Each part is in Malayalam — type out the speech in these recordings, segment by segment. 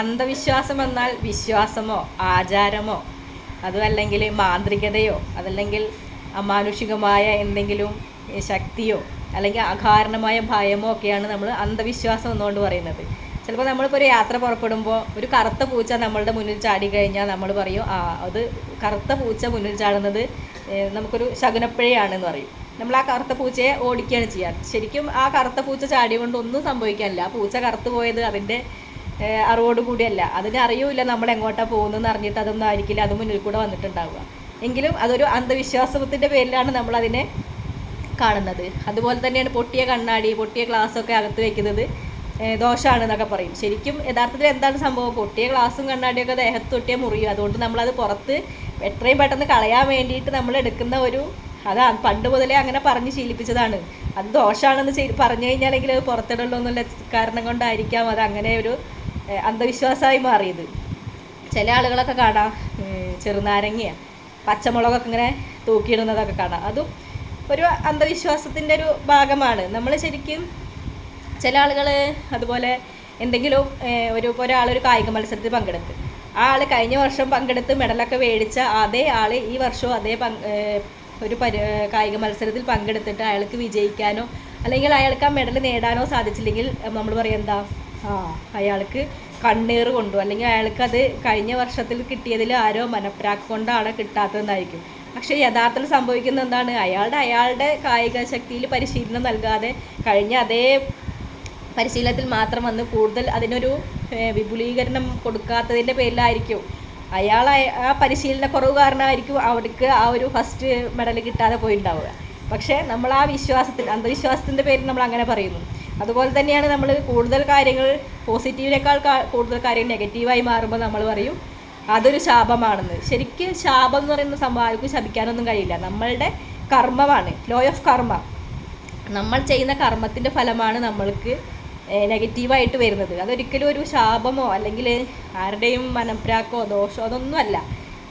അന്ധവിശ്വാസം എന്നാൽ വിശ്വാസമോ ആചാരമോ അതുമല്ലെങ്കിൽ മാന്ത്രികതയോ അതല്ലെങ്കിൽ അമാനുഷികമായ എന്തെങ്കിലും ശക്തിയോ അല്ലെങ്കിൽ അകാരണമായ ഭയമോ ഒക്കെയാണ് നമ്മൾ അന്ധവിശ്വാസം എന്നുകൊണ്ട് പറയുന്നത്. ചിലപ്പോൾ നമ്മളിപ്പോൾ ഒരു യാത്ര പുറപ്പെടുമ്പോൾ ഒരു കറുത്ത പൂച്ച നമ്മളുടെ മുന്നിൽ ചാടി കഴിഞ്ഞാൽ നമ്മൾ പറയും ആ അത് കറുത്ത പൂച്ച മുന്നിൽ ചാടുന്നത് നമുക്കൊരു ശകുനപ്പിഴയാണെന്ന് പറയും. നമ്മൾ ആ കറുത്ത പൂച്ചയെ ഓടിക്കുകയാണ് ചെയ്യാറ് ശരിക്കും ആ കറുത്ത പൂച്ച ചാടിയ കൊണ്ട് ഒന്നും സംഭവിക്കാനില്ല. ആ പൂച്ച കറുത്തു പോയത് അതിന്റെ അറിവോട് കൂടിയല്ല. അതിന് അറിയൂല നമ്മൾ എങ്ങോട്ടാ പോകുന്നതെന്ന് അറിഞ്ഞിട്ട് അതൊന്നും ആയിരിക്കില്ല. അത് മുന്നിൽ കൂടെ വന്നിട്ടുണ്ടാവുക. എങ്കിലും അതൊരു അന്ധവിശ്വാസത്തിന്റെ പേരിലാണ് നമ്മൾ അതിനെ കാണുന്നത്. അതുപോലെ തന്നെയാണ് പൊട്ടിയ കണ്ണാടി പൊട്ടിയ ഗ്ലാസ്സൊക്കെ അകത്ത് വെക്കുന്നത് ഏഹ് ദോഷമാണെന്നൊക്കെ പറയും. ശരിക്കും യഥാർത്ഥത്തിൽ എന്താണ് സംഭവം? പൊട്ടിയ ഗ്ലാസും കണ്ണാടിയൊക്കെ ദേഹത്ത് തൊട്ടിയാൽ മുറിയും. അതുകൊണ്ട് നമ്മളത് പുറത്ത് എത്രയും പെട്ടെന്ന് കളയാൻ വേണ്ടിയിട്ട് നമ്മൾ എടുക്കുന്ന ഒരു അതാണ് പണ്ട് മുതലേ അങ്ങനെ പറഞ്ഞ് ശീലിപ്പിച്ചതാണ്. അത് ദോഷമാണെന്ന് പറഞ്ഞു കഴിഞ്ഞാലെങ്കിൽ അത് പുറത്തിടുള്ളൂ എന്നുള്ള കാരണം കൊണ്ടായിരിക്കാം അത് അങ്ങനെ ഒരു അന്ധവിശ്വാസമായി മാറിയത്. ചില ആളുകളൊക്കെ കാണാം. ചെറുനാരങ്ങിയ ചെറുനാരങ്ങ പച്ചമുളകൊക്കെ ഇങ്ങനെ തൂക്കിയിടുന്നതൊക്കെ കാണാം. അതും ഒരു അന്ധവിശ്വാസത്തിന്റെ ഒരു ഭാഗമാണ്. നമ്മൾ ശരിക്കും ചില ആളുകൾ അതുപോലെ എന്തെങ്കിലും ഒരു ഒരാളൊരു കായിക മത്സരത്തിൽ പങ്കെടുത്ത്. ആ ആൾ കഴിഞ്ഞ വർഷം പങ്കെടുത്ത് മെഡലൊക്കെ മേടിച്ച അതേ ആൾ ഈ വർഷവും അതേ ഒരു പരി കായിക മത്സരത്തിൽ പങ്കെടുത്തിട്ട് അയാൾക്ക് വിജയിക്കാനോ അല്ലെങ്കിൽ അയാൾക്ക് ആ മെഡൽ നേടാനോ സാധിച്ചില്ലെങ്കിൽ നമ്മൾ പറയും എന്താ? അയാൾക്ക് കണ്ണീർ കൊണ്ടു. അല്ലെങ്കിൽ അയാൾക്ക് അത് കഴിഞ്ഞ വർഷത്തിൽ കിട്ടിയതിൽ ആരോ മനപ്രാക്ക് കൊണ്ടാണ് കിട്ടാത്തതെന്നായിരിക്കും. പക്ഷേ യഥാർത്ഥത്തിൽ സംഭവിക്കുന്ന എന്താണ്? അയാളുടെ അയാളുടെ കായിക ശക്തിയിൽ പരിശീലനം നൽകാതെ കഴിഞ്ഞ അതേ പരിശീലനത്തിൽ മാത്രം വന്ന് കൂടുതൽ അതിനൊരു വിപുലീകരണം കൊടുക്കാത്തതിന്റെ പേരിലായിരിക്കും. അയാൾ ആ പരിശീലന കുറവ് കാരണമായിരിക്കും അവർക്ക് ആ ഒരു ഫസ്റ്റ് മെഡൽ കിട്ടാതെ പോയിട്ടുണ്ടാവുക പക്ഷേ നമ്മൾ ആ വിശ്വാസത്തിൽ അന്ധവിശ്വാസത്തിന്റെ പേരിൽ നമ്മൾ അങ്ങനെ പറയുന്നു. അതുപോലെ തന്നെയാണ് നമ്മൾ കൂടുതൽ കാര്യങ്ങൾ പോസിറ്റീവിനേക്കാൾ കൂടുതൽ കാര്യം നെഗറ്റീവായി മാറുമ്പോൾ നമ്മൾ പറയും അതൊരു ശാപമാണെന്ന്. ശരിക്കും ശാപം എന്ന് പറയുന്ന സംഭവം ആർക്കും ശപിക്കാനൊന്നും കഴിയില്ല. നമ്മളുടെ കർമ്മമാണ് ലോ ഓഫ് കർമ്മ നമ്മൾ ചെയ്യുന്ന കർമ്മത്തിന്റെ ഫലമാണ് നമ്മൾക്ക് നെഗറ്റീവായിട്ട് വരുന്നത്. അതൊരിക്കലും ഒരു ശാപമോ അല്ലെങ്കിൽ ആരുടെയും മനപ്രാക്കോ ദോഷമോ അതൊന്നുമല്ല.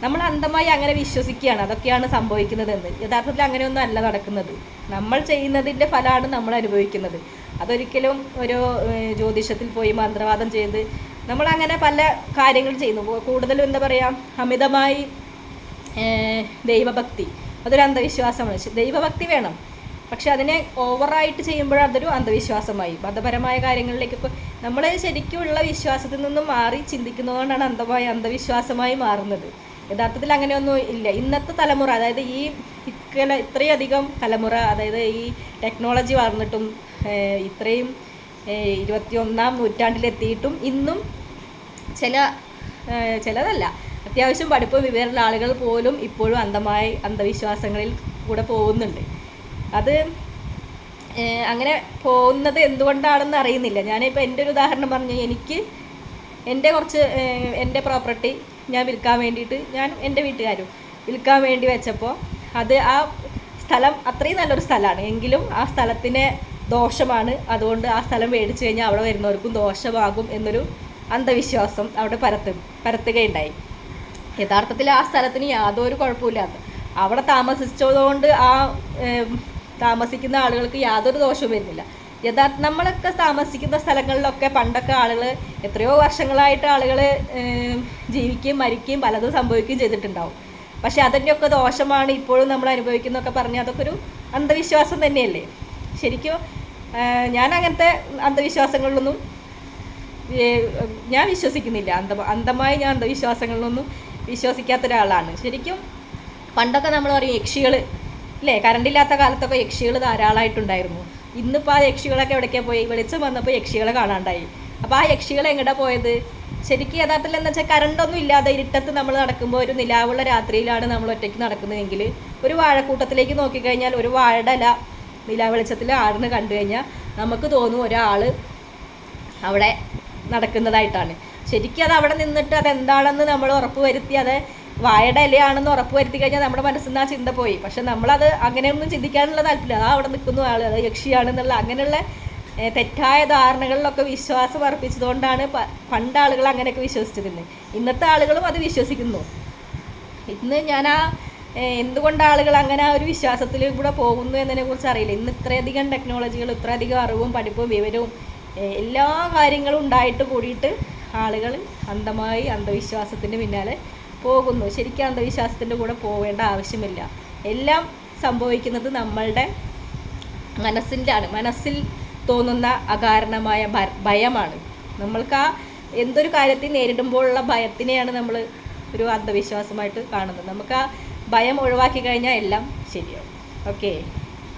നമ്മൾ അന്ധമായി അങ്ങനെ വിശ്വസിക്കുകയാണ്. അതൊക്കെയാണ് സംഭവിക്കുന്നതെന്ന്. യഥാർത്ഥത്തിൽ അങ്ങനെയൊന്നും അല്ല നടക്കുന്നത്. നമ്മൾ ചെയ്യുന്നതിന്റെ ഫലമാണ് നമ്മൾ അനുഭവിക്കുന്നത്. അതൊരിക്കലും ഒരു ജ്യോതിഷത്തിൽ പോയി മന്ത്രവാദം ചെയ്ത് നമ്മളങ്ങനെ പല കാര്യങ്ങൾ ചെയ്യുന്നു. കൂടുതലും എന്താ പറയുക അമിതമായി ദൈവഭക്തി. അതൊരു അന്ധവിശ്വാസമാണ്. ദൈവഭക്തി വേണം. പക്ഷെ അതിനെ ഓവറായിട്ട് ചെയ്യുമ്പോൾ അതൊരു അന്ധവിശ്വാസമായി. മതപരമായ കാര്യങ്ങളിലേക്ക് ഇപ്പോൾ നമ്മൾ ശരിക്കുമുള്ള വിശ്വാസത്തിൽ നിന്നും മാറി ചിന്തിക്കുന്നതുകൊണ്ടാണ് അന്ധമായി അന്ധവിശ്വാസമായി മാറുന്നത്. യഥാർത്ഥത്തിൽ അങ്ങനെയൊന്നും ഇല്ല. ഇന്നത്തെ തലമുറ അതായത് ഈ ഇക്കല ഇത്രയധികം തലമുറ അതായത് ഈ ടെക്നോളജി വളർന്നിട്ടും ഇത്രയും ഇരുപത്തിയൊന്നാം നൂറ്റാണ്ടിലെത്തിയിട്ടും ഇന്നും ചില ചിലതല്ല. അത്യാവശ്യം പഠിപ്പ് വിവരമുള്ള ആളുകൾ പോലും ഇപ്പോഴും അന്ധമായി അന്ധവിശ്വാസങ്ങളിൽ കൂടെ പോകുന്നുണ്ട്. അത് അങ്ങനെ പോകുന്നത് എന്തുകൊണ്ടാണെന്ന് അറിയുന്നില്ല. ഞാനിപ്പോൾ എന്റെ ഒരു ഉദാഹരണം പറഞ്ഞു എനിക്ക് എന്റെ കുറച്ച് എന്റെ പ്രോപ്പർട്ടി ഞാൻ വിൽക്കാൻ വേണ്ടിയിട്ട് ഞാൻ എന്റെ വീട്ടുകാരും വിൽക്കാൻ വേണ്ടി വെച്ചപ്പോൾ അത് ആ സ്ഥലം അത്രയും നല്ലൊരു സ്ഥലമാണ്. എങ്കിലും ആ സ്ഥലത്തിന് ദോഷമാണ്. അതുകൊണ്ട് ആ സ്ഥലം മേടിച്ചു കഴിഞ്ഞാൽ അവിടെ വരുന്നവർക്കും ദോഷമാകും എന്നൊരു അന്ധവിശ്വാസം അവിടെ പരത്ത് പരത്തുകയുണ്ടായി. യഥാർത്ഥത്തിൽ ആ സ്ഥലത്തിന് യാതൊരു കുഴപ്പമില്ലാത്ത അവിടെ താമസിച്ചതുകൊണ്ട് ആ താമസിക്കുന്ന ആളുകൾക്ക് യാതൊരു ദോഷവും വരുന്നില്ല. യഥാർത്ഥ നമ്മളൊക്കെ താമസിക്കുന്ന സ്ഥലങ്ങളിലൊക്കെ പണ്ടൊക്കെ ആളുകൾ എത്രയോ വർഷങ്ങളായിട്ട് ആളുകൾ ജീവിക്കുകയും മരിക്കുകയും പലതും സംഭവിക്കുകയും ചെയ്തിട്ടുണ്ടാവും. പക്ഷെ അതിന്റെയൊക്കെ ദോഷമാണ് ഇപ്പോഴും നമ്മൾ അനുഭവിക്കുന്നതൊക്കെ പറഞ്ഞാൽ അതൊക്കെ ഒരു അന്ധവിശ്വാസം തന്നെയല്ലേ? ശരിക്കും? ഞാൻ അങ്ങനത്തെ അന്ധവിശ്വാസങ്ങളിലൊന്നും ഞാൻ വിശ്വസിക്കുന്നില്ല. അന്ധ അന്ധമായി ഞാൻ അന്ധവിശ്വാസങ്ങളിലൊന്നും വിശ്വസിക്കാത്ത ഒരാളാണ് ശരിക്കും പണ്ടൊക്കെ നമ്മൾ പറയും യക്ഷികൾ അല്ലേ കറണ്ടില്ലാത്ത കാലത്തൊക്കെ യക്ഷികൾ ധാരാളമായിട്ടുണ്ടായിരുന്നു ഇന്നിപ്പോൾ ആ യക്ഷികളൊക്കെ എവിടേക്കാണ് പോയി? വെളിച്ചം വന്നപ്പോൾ യക്ഷികളെ കാണാണ്ടായി. അപ്പോൾ ആ യക്ഷികൾ എങ്ങടെ പോയത്? ശരിക്കും യഥാർത്ഥത്തിൽ എന്താ വെച്ചാൽ കറണ്ടൊന്നും ഇല്ലാതെ ഇരുട്ടത്ത് നമ്മൾ നടക്കുമ്പോൾ ഒരു നിലാവുള്ള രാത്രിയിലാണ് നമ്മൾ ഒറ്റയ്ക്ക് നടക്കുന്നതെങ്കിൽ ഒരു വാഴക്കൂട്ടത്തിലേക്ക് നോക്കിക്കഴിഞ്ഞാൽ ഒരു വാഴയുടെ ഇല നിലാവെളിച്ചത്തിൽ ആടുന്ന് കണ്ടു കഴിഞ്ഞാൽ നമുക്ക് തോന്നും ഒരാൾ അവിടെ നടക്കുന്നതായിട്ടാണ്. ശരിക്കും അത് അവിടെ നിന്നിട്ട് അതെന്താണെന്ന് നമ്മൾ ഉറപ്പ് വരുത്തി അത് വാഴയുടെ ഇലയാണെന്ന് ഉറപ്പ് വരുത്തി കഴിഞ്ഞാൽ നമ്മുടെ മനസ്സിൽ നിന്ന് ആ ചിന്ത പോയി. പക്ഷെ നമ്മളത് അങ്ങനെയൊന്നും ചിന്തിക്കാനുള്ള താല്പര്യമില്ല. അതാ അവിടെ നിൽക്കുന്ന ആൾ അത് യക്ഷിയാണെന്നുള്ള അങ്ങനെയുള്ള തെറ്റായ ധാരണകളിലൊക്കെ വിശ്വാസം അർപ്പിച്ചതുകൊണ്ടാണ് പണ്ട് ആളുകൾ അങ്ങനെയൊക്കെ വിശ്വസിച്ചിരുന്നത് ഇന്നത്തെ ആളുകളും അത് വിശ്വസിക്കുന്നു. ഇന്ന് ഞാൻ ആ എന്തുകൊണ്ട് ആളുകൾ അങ്ങനെ ആ ഒരു വിശ്വാസത്തിൽ കൂടെ പോകുന്നു എന്നതിനെ കുറിച്ച് അറിയില്ല. ഇന്ന് ഇത്രയധികം ടെക്നോളജികൾ ഇത്രയധികം അറിവും പഠിപ്പും വിവരവും എല്ലാ കാര്യങ്ങളും ഉണ്ടായിട്ട് കൂടിയിട്ട് ആളുകൾ അന്ധമായി അന്ധവിശ്വാസത്തിന്റെ പിന്നാലെ പോകുന്നു. ശരിക്കും അന്ധവിശ്വാസത്തിന്റെ കൂടെ പോവേണ്ട ആവശ്യമില്ല. എല്ലാം സംഭവിക്കുന്നത് നമ്മളുടെ മനസ്സിന്റെ ആണ് മനസ്സിൽ തോന്നുന്ന അകാരണമായ ഭയമാണ്. നമ്മൾക്ക് ആ എന്തൊരു കാര്യത്തെ നേരിടുമ്പോഴുള്ള ഭയത്തിനെയാണ് നമ്മൾ ഒരു അന്ധവിശ്വാസമായിട്ട് കാണുന്നത്. നമുക്ക് ആ ഭയം ഒഴിവാക്കി കഴിഞ്ഞാൽ എല്ലാം ശരിയാവും. ഓക്കെ.